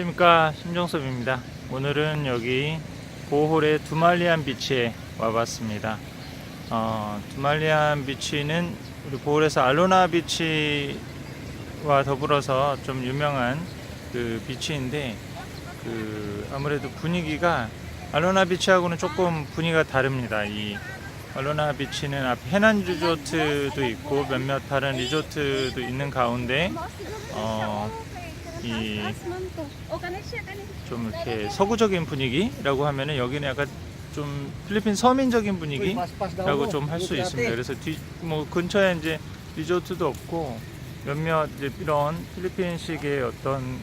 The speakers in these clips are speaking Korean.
안녕하십니까 심정섭입니다. 오늘은 여기 보홀의 두말리안 비치에 와봤습니다. 어, 두말리안 비치는 우리 보홀에서 알로나 비치와 더불어서 좀 유명한 그 비치인데 그 아무래도 분위기가 알로나 비치하고는 조금 분위기가 다릅니다. 이 알로나 비치는 앞 해난 리조트도 있고 몇몇 다른 리조트도 있는 가운데 어, 이좀 이렇게 서구적인 분위기라고 하면은 여기는 약간 좀 필리핀 서민적인 분위기라고 좀 할 수 있습니다. 그래서 뒤 뭐 근처에 이제 리조트도 없고 몇몇 이제 이런 필리핀식의 어떤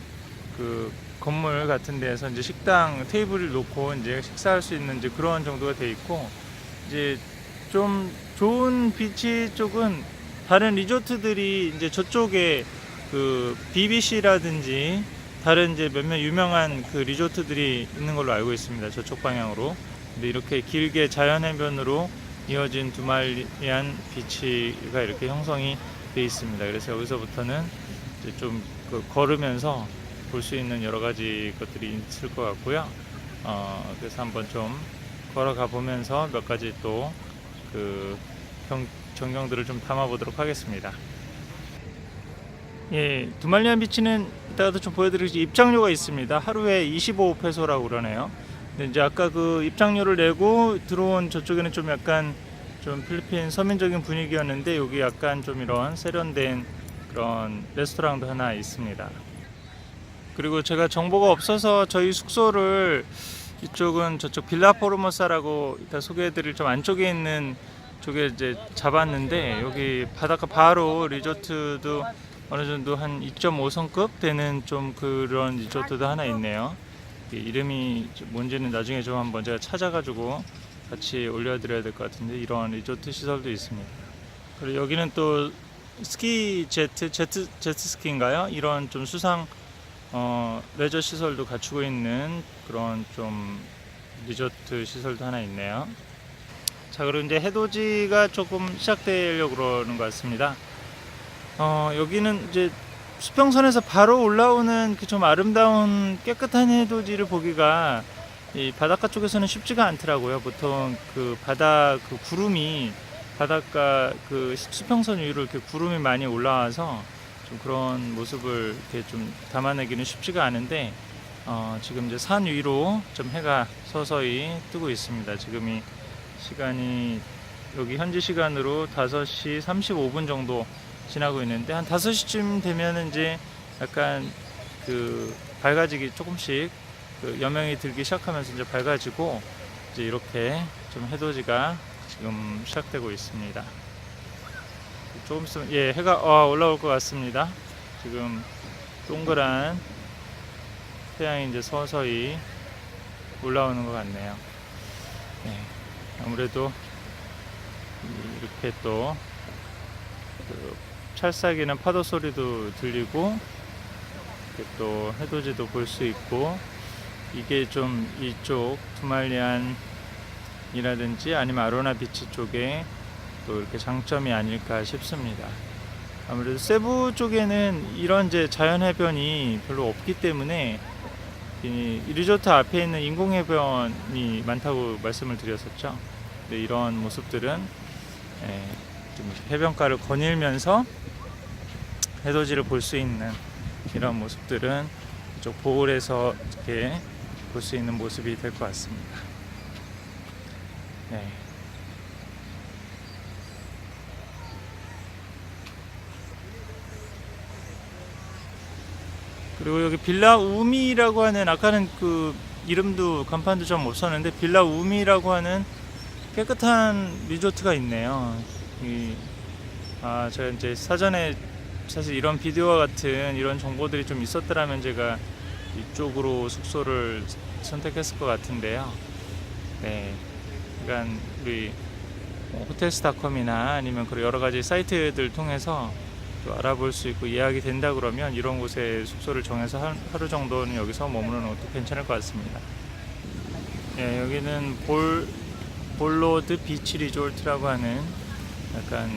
그 건물 같은 데에서 이제 식당 테이블을 놓고 이제 식사할 수 있는 이제 그런 정도가 돼 있고 이제 좀 좋은 비치 쪽은 다른 리조트들이 이제 저쪽에 그 BBC라든지 다른 이제 몇몇 유명한 그 리조트들이 있는 걸로 알고 있습니다. 저쪽 방향으로. 근데 이렇게 길게 자연 해변으로 이어진 두말리안 비치가 이렇게 형성이 돼 있습니다. 그래서 여기서부터는 이제 좀 그 걸으면서 볼 수 있는 여러 가지 것들이 있을 것 같고요. 어, 그래서 한번 좀 걸어가 보면서 몇 가지 또그 전경들을 좀 담아보도록 하겠습니다. 예, 두말리안 비치는 이따가도 좀 보여드리겠지 입장료가 있습니다. 하루에 25페소라고 그러네요. 근데 이제 아까 그 입장료를 내고 들어온 저쪽에는 좀 약간 좀 필리핀 서민적인 분위기였는데 여기 약간 좀 이런 세련된 그런 레스토랑도 하나 있습니다. 그리고 제가 정보가 없어서 저희 숙소를 이쪽은 저쪽 빌라 포르모사라고 이따 소개해드릴 좀 안쪽에 있는 쪽에 이제 잡았는데 여기 바닷가 바로 리조트도 어느 정도 한 2.5성급 되는 좀 그런 리조트도 하나 있네요. 이 이름이 뭔지는 나중에 좀 한번 제가 찾아가지고 같이 올려드려야 될 것 같은데 이런 리조트 시설도 있습니다. 그리고 여기는 또 스키 제트, 제트, 제트 스키인가요? 이런 좀 수상 어, 레저 시설도 갖추고 있는 그런 좀 리조트 시설도 하나 있네요. 자, 그리고 이제 해돋이가 조금 시작되려고 그러는 것 같습니다. 어, 여기는 이제 수평선에서 바로 올라오는 그 좀 아름다운 깨끗한 해돋이를 보기가 이 바닷가 쪽에서는 쉽지가 않더라고요. 보통 그 바다 그 구름이 바닷가 그 수평선 위로 이렇게 구름이 많이 올라와서 좀 그런 모습을 이렇게 좀 담아내기는 쉽지가 않은데 어, 지금 이제 산 위로 좀 해가 서서히 뜨고 있습니다. 지금이 시간이 여기 현지 시간으로 5시 35분 정도 지나고 있는데 한 5시쯤 되면 이제 약간 그 밝아지기 조금씩 그 여명이 들기 시작하면서 이제 밝아지고 이제 이렇게 좀 해돋이가 지금 시작되고 있습니다. 조금 있으면 예 해가 어, 올라올 것 같습니다. 지금 동그란 태양이 이제 서서히 올라오는 것 같네요. 예, 아무래도 이렇게 또 그 찰싹이는 파도 소리도 들리고 또 해돋이도 볼 수 있고 이게 좀 이쪽 두말리안이라든지 아니면 아로나 비치 쪽에 또 이렇게 장점이 아닐까 싶습니다. 아무래도 세부 쪽에는 이런 이제 자연 해변이 별로 없기 때문에 이 리조트 앞에 있는 인공 해변이 많다고 말씀을 드렸었죠. 이런 모습들은 예, 좀 해변가를 거닐면서 해돋이를 볼 수 있는 이런 모습들은 이쪽 보홀에서 이렇게 볼 수 있는 모습이 될 것 같습니다. 네. 그리고 여기 빌라 우미라고 하는 아까는 그 이름도 간판도 좀 없었는데 빌라 우미라고 하는 깨끗한 리조트가 있네요. 이, 아, 제가 이제 사전에 사실 이런 비디오와 같은 이런 정보들이 좀 있었더라면 제가 이쪽으로 숙소를 선택했을 것 같은데요. 네. 그러니까 우리 뭐 호텔스닷컴이나 아니면 그런 여러 가지 사이트들 통해서 또 알아볼 수 있고 예약이 된다 그러면 이런 곳에 숙소를 정해서 한- 하루 정도는 여기서 머무르는 것도 괜찮을 것 같습니다. 예, 여기는 볼 볼로드 비치 리조트라고 하는 약간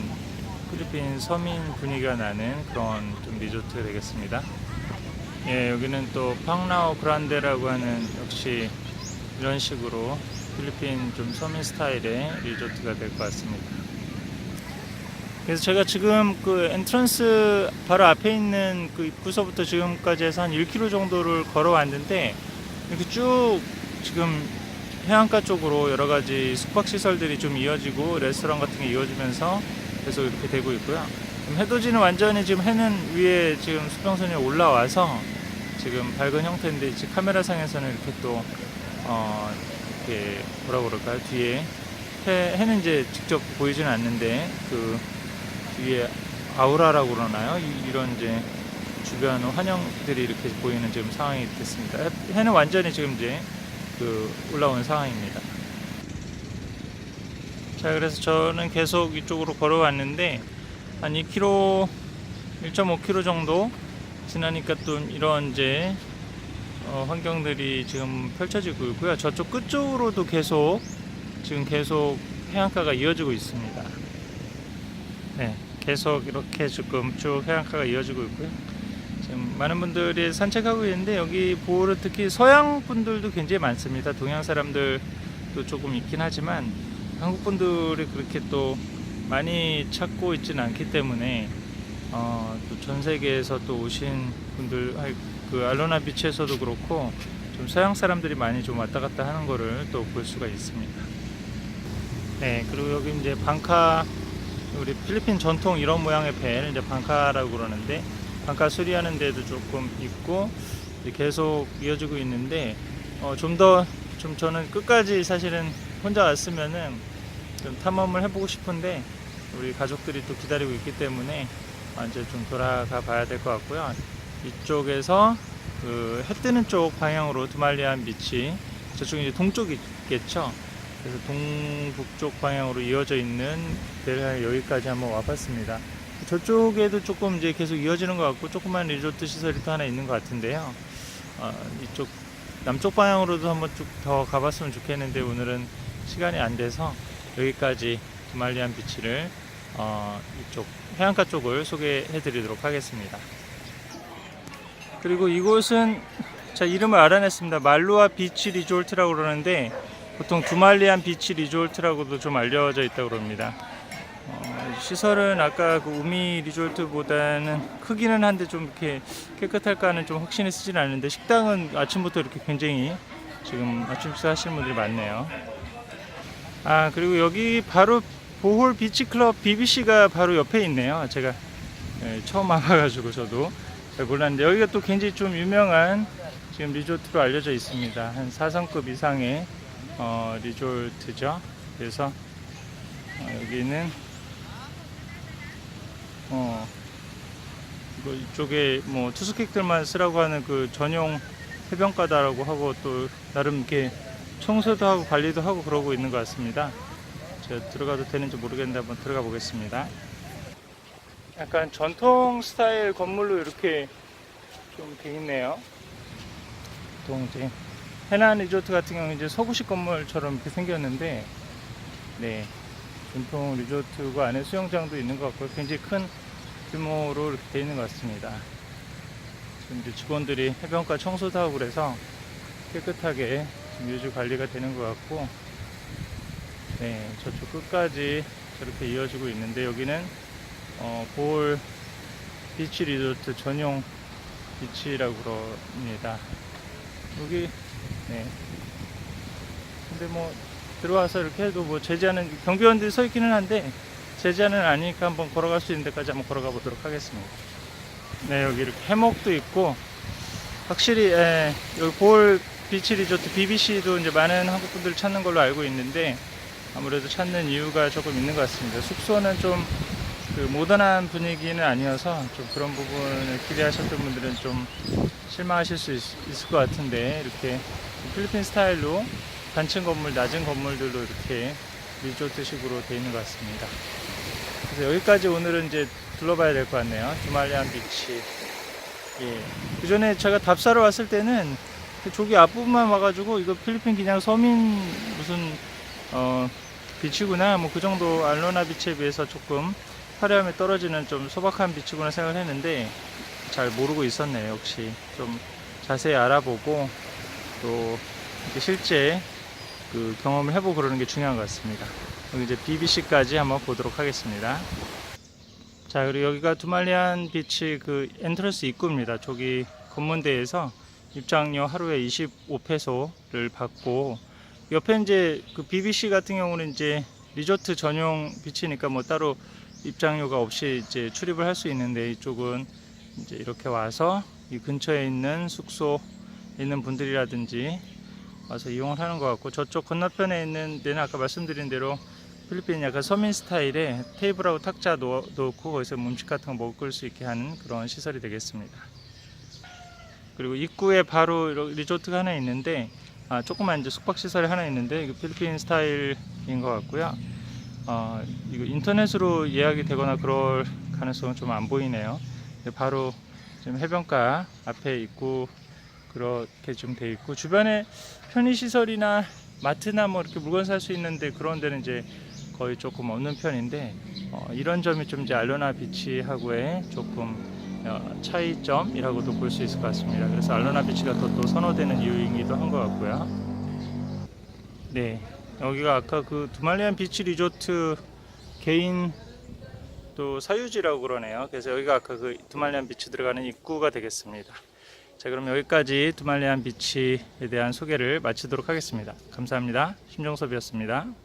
필리핀 서민 분위기가 나는 그런 좀 리조트가 되겠습니다. 예, 여기는 또 팡라오 그란데라고 하는 역시 이런 식으로 필리핀 좀 서민 스타일의 리조트가 될 것 같습니다. 그래서 제가 지금 그 엔트런스 바로 앞에 있는 그 입구서부터 지금까지 해서 한 1km 정도를 걸어왔는데 이렇게 쭉 지금 해안가 쪽으로 여러 가지 숙박 시설들이 좀 이어지고 레스토랑 같은 게 이어지면서 계속 이렇게 되고 있고요. 해돋이는 완전히 지금 해는 위에 지금 수평선이 올라와서 지금 밝은 형태인데 지금 카메라 상에서는 이렇게 또 어, 이렇게 뭐라 그럴까요? 뒤에 해, 해는 이제 직접 보이지는 않는데 그 뒤에 아우라라고 그러나요? 이- 이런 이제 주변 환영들이 이렇게 보이는 지금 상황이 됐습니다. 해- 해는 완전히 지금 이제 그 올라온 상황입니다. 자, 그래서 저는 계속 이쪽으로 걸어왔는데 한 2km, 1.5km 정도 지나니까 또 이런 이제 어, 환경들이 지금 펼쳐지고 있고요. 저쪽 끝쪽으로도 계속 지금 계속 해안가가 이어지고 있습니다. 네, 계속 이렇게 지금 쭉 해안가가 이어지고 있고요. 지금 많은 분들이 산책하고 있는데 여기 보호를 특히 서양 분들도 굉장히 많습니다. 동양 사람들도 조금 있긴 하지만 한국 분들이 그렇게 또 많이 찾고 있지는 않기 때문에 어, 또전 세계에서 또 오신 분들 그 알로나 비치에서도 그렇고 좀 서양 사람들이 많이 좀 왔다 갔다 하는 거를 또 볼 수가 있습니다. 네, 그리고 여기 이제 방카 우리 필리핀 전통 이런 모양의 배를 이제 방카라고 그러는데 방카 수리하는 데도 조금 있고 계속 이어지고 있는데 어, 좀더좀 저는 끝까지 사실은 혼자 왔으면은 좀 탐험을 해보고 싶은데 우리 가족들이 또 기다리고 있기 때문에 아, 이제 좀 돌아가 봐야 될 것 같고요. 이쪽에서 그 해 뜨는 쪽 방향으로 두말리안 비치 저쪽이 이제 동쪽이겠죠. 그래서 동북쪽 방향으로 이어져 있는 데를 여기까지 한번 와봤습니다. 저쪽에도 조금 이제 계속 이어지는 것 같고 조그만 리조트 시설이 또 하나 있는 것 같은데요. 어, 이쪽 남쪽 방향으로도 한번 쭉 더 가봤으면 좋겠는데 오늘은 시간이 안 돼서 여기까지 두말리안 비치를 어, 이쪽 해안가 쪽을 소개해 드리도록 하겠습니다. 그리고 이곳은 자 이름을 알아냈습니다. 말루아 비치 리조트라고 그러는데 보통 두말리안 비치 리조트라고도 좀 알려져 있다고 그럽니다. 어, 시설은 아까 그 우미 리조트보다는 크기는 한데 좀 이렇게 깨끗할까는 좀 확신이 쓰진 않는데 식당은 아침부터 이렇게 굉장히 지금 아침 식사 하시는 분들이 많네요. 아 그리고 여기 바로 보홀 비치 클럽 BBC가 바로 옆에 있네요. 제가 예, 처음 와봐가지고 저도 잘 몰랐는데 여기가 또 굉장히 좀 유명한 지금 리조트로 알려져 있습니다. 한 4성급 이상의 어, 리조트죠. 그래서 어, 여기는 어 이거 이쪽에 뭐 투숙객들만 쓰라고 하는 그 전용 해변가다라고 하고 또 나름 이렇게 청소도 하고 관리도 하고 그러고 있는 것 같습니다. 제가 들어가도 되는지 모르겠는데 한번 들어가 보겠습니다. 약간 전통 스타일 건물로 이렇게 좀 돼 있네요. 보통 이제 해난 리조트 같은 경우는 이제 서구식 건물처럼 이렇게 생겼는데, 네 전통 리조트가 안에 수영장도 있는 것 같고 굉장히 큰 규모로 이렇게 돼 있는 것 같습니다. 지금 이제 직원들이 해변가 청소도 하고 그래서 깨끗하게 유지 관리가 되는 것 같고, 네 저쪽 끝까지 저렇게 이어지고 있는데 여기는 어, 볼 비치 리조트 전용 비치라고 그럽니다. 여기 네. 근데 뭐 들어와서 이렇게 해도 뭐 제지하는 경비원들이 서 있기는 한데 제지하는 아니니까 한번 걸어갈 수 있는 데까지 한번 걸어가 보도록 하겠습니다. 네 여기 이렇게 해먹도 있고 확실히 예, 여기 볼 비치 리조트 BBC도 이제 많은 한국 분들 찾는 걸로 알고 있는데 아무래도 찾는 이유가 조금 있는 것 같습니다. 숙소는 좀 그 모던한 분위기는 아니어서 좀 그런 부분을 기대하셨던 분들은 좀 실망하실 수 있, 을 것 같은데 이렇게 필리핀 스타일로 단층 건물, 낮은 건물들로 이렇게 리조트식으로 되어 있는 것 같습니다. 그래서 여기까지 오늘은 이제 둘러봐야 될 것 같네요. 두말리안 비치. 예. 그 전에 제가 답사로 왔을 때는 그 저기 앞부분만 와가지고 이거 필리핀 그냥 서민 무슨 어 비치구나 뭐 그 정도 알로나 비치에 비해서 조금 화려함이 떨어지는 좀 소박한 비치구나 생각을 했는데 잘 모르고 있었네요. 역시 좀 자세히 알아보고 또 실제 그 경험을 해보고 그러는 게 중요한 것 같습니다. 여기 이제 BBC까지 한번 보도록 하겠습니다. 자 그리고 여기가 두말리안 비치 그 엔트런스 입구입니다. 저기 검문대에서 입장료 하루에 25페소를 받고 옆에 이제 그 BBC 같은 경우는 이제 리조트 전용 비치니까 뭐 따로 입장료가 없이 이제 출입을 할 수 있는데 이쪽은 이제 이렇게 와서 이 근처에 있는 숙소에 있는 분들이라든지 와서 이용을 하는 것 같고 저쪽 건너편에 있는 데는 아까 말씀드린 대로 필리핀 약간 서민 스타일의 테이블하고 탁자 놓- 놓고 거기서 음식 같은 거 먹을 수 있게 하는 그런 시설이 되겠습니다. 그리고 입구에 바로 리조트가 하나 있는데 아, 조그만 이제 숙박 시설이 하나 있는데 이거 필리핀 스타일인 것 같고요. 어, 이거 인터넷으로 예약이 되거나 그럴 가능성은 좀 안 보이네요. 바로 지금 해변가 앞에 있고 그렇게 좀 돼 있고 주변에 편의 시설이나 마트나 뭐 이렇게 물건 살 수 있는데 그런 데는 이제 거의 조금 없는 편인데 어, 이런 점이 좀 이제 알로나 비치하고의 조금 어, 차이점이라고도 볼 수 있을 것 같습니다. 그래서 알로나 비치가 더 또 선호되는 이유이기도 한 것 같고요. 네, 여기가 아까 그 두말리안 비치 리조트 개인 또 사유지라고 그러네요. 그래서 여기가 아까 그 두말리안 비치 들어가는 입구가 되겠습니다. 자, 그럼 여기까지 두말리안 비치에 대한 소개를 마치도록 하겠습니다. 감사합니다. 심정섭이었습니다.